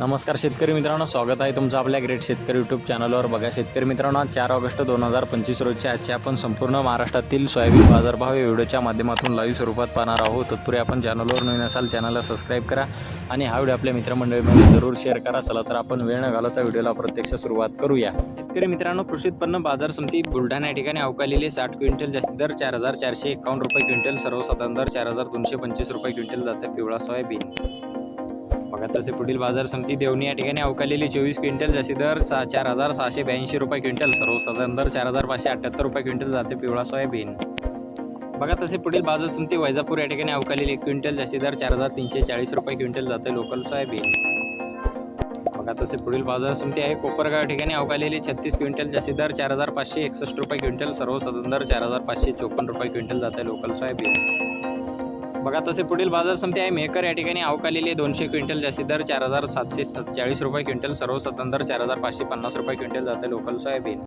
नमस्कार शेतकरी मित्रांनो स्वागत आहे तुमचं आपल्या ग्रेट शेतकरी यूट्यूब चॅनलवर बघा शेतकरी मित्रांनो चार ऑगस्ट दोन हजार पंचवीस रोजच्या आजच्या आपण संपूर्ण महाराष्ट्रातील सोयाबीन बाजारभाव या व्हिडिओच्या माध्यमातून लाईव्ह स्वरूपात पाहणार आहोत. तत्पूर्वी आपण चॅनलवर नवीन असाल चॅनलला सबस्क्राईब करा आणि हा व्हिडिओ आपल्या मित्रमंडळीमध्ये जरूर शेअर करा. चला तर आपण वेळ न घालवता व्हिडिओला प्रत्यक्ष सुरुवात करूया. शेतकरी मित्रांनो कृषी उत्पन्न बाजार समिती बुलढाणा या ठिकाणी अवकालेले साठ क्विंटल जास्ती दर चार हजार चारशे एकावन्न रुपये क्विंटल सर्वसाधारण दर चार हजार दोनशे पंचवीस रुपये क्विंटल जाते पिवळा सोयाबीन. बघा तसे पुढील बाजार समिती देवणी या ठिकाणी अवकालेली चोवीस क्विंटल जसे दर सा चार हजार सहाशे ब्याऐंशी रुपये क्विंटल. सर्वसाधारण दर चार हजार पाचशे अठ्ठ्याहत्तर रुपये क्विंटल जाते पिवळा सोयाबीन बघा तसे पुढील बाजार समिती वैजापूर या ठिकाणी अवकालेली एक क्विंटल जास्ती दर चार हजार तीनशे चाळीस रुपये क्विंटल जाते लोकल सोयाबीन बघा तसे पुढील बाजार समिती आहे कोपरगाव या ठिकाणी अवकालेली छत्तीस क्विंटल जास्ती दर चार हजार पाचशे एकसष्ट रुपये क्विंटल सर्वसाधारण दर चार हजार पाचशे चोपन्न रुपये क्विंटल जाते लोकल सोयाबीन बघा तसे पुढील बाजार समिती आहे. मेकर या ठिकाणी अवकालेली दोनशे क्विंटल जास्ती दर चार हजार सातशे सत्तेचाळीस रुपये क्विंटल सर्वसाधारण दर चार हजार पाचशे पन्नास रुपये क्विंटल जाते. Local soybean.